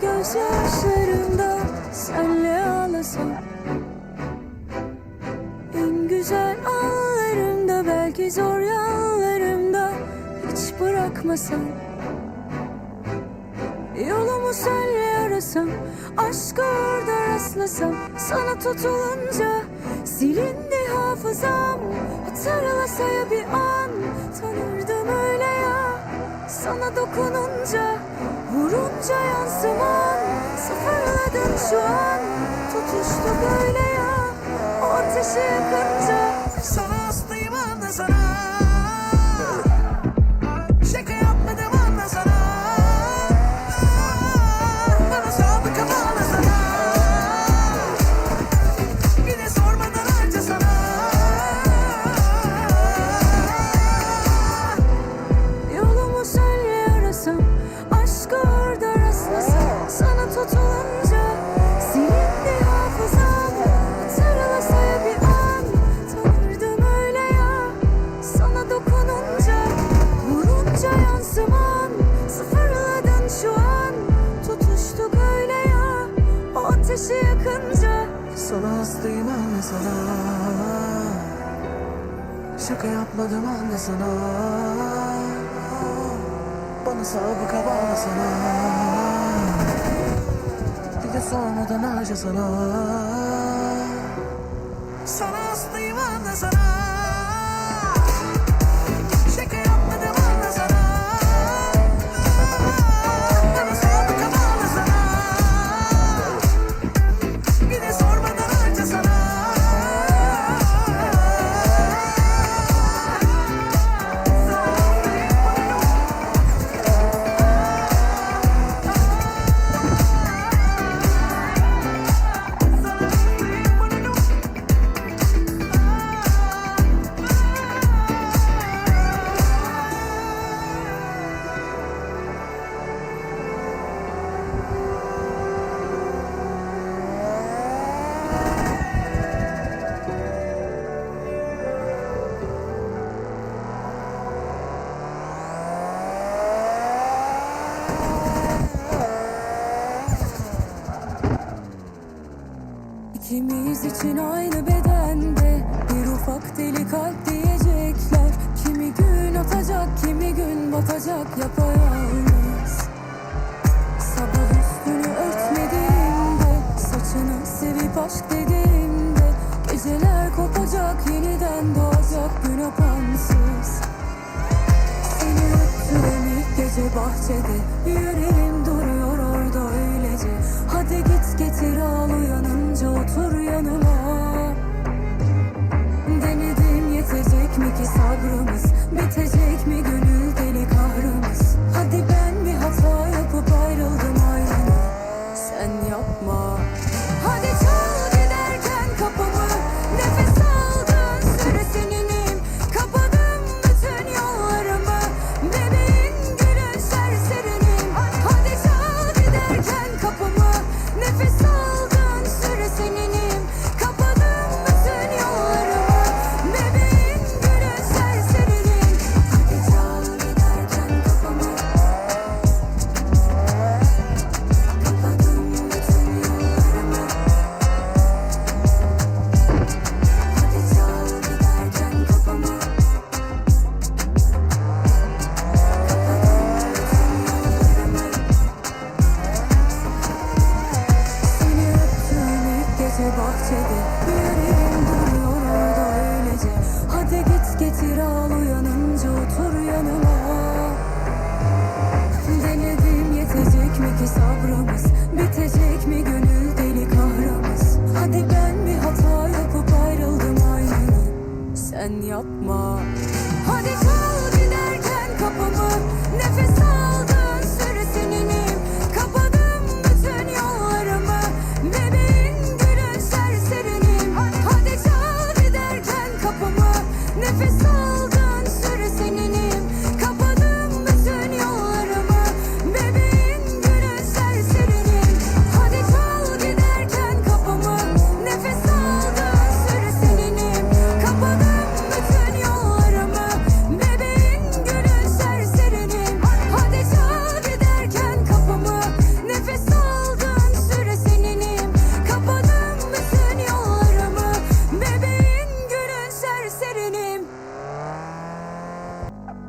Gözyaşlarımda senle ağlasam. En güzel anlarımda belki zor yanlarımda. Hiç bırakmasam. Yolumu senle arasam Aşka orada rastlasam. Sana tutulunca Silindi hafızam. Hatırlasa ya bir an ya Dokununca Vurunca yansıman Sıfırladın şu an. Tutuştu böyle ya O ateşi yakınca ateşi yakınca. Sana hastayım anla sana. Şaka yapmadım anla sana. Bana sabıka bağla sana Bir de sormadan harca Sana İkimiz için aynı bedende Bir ufak deli kalp diyecekler. Kimi gün atacak kimi gün batacak yapayalnız. Sabah üstünü örtmediğimde Saçını sevip aşk dediğimde Geceler kopacak yeniden doğacak gün apansız. Seni öptüm ilk gece bahçede Yüreğim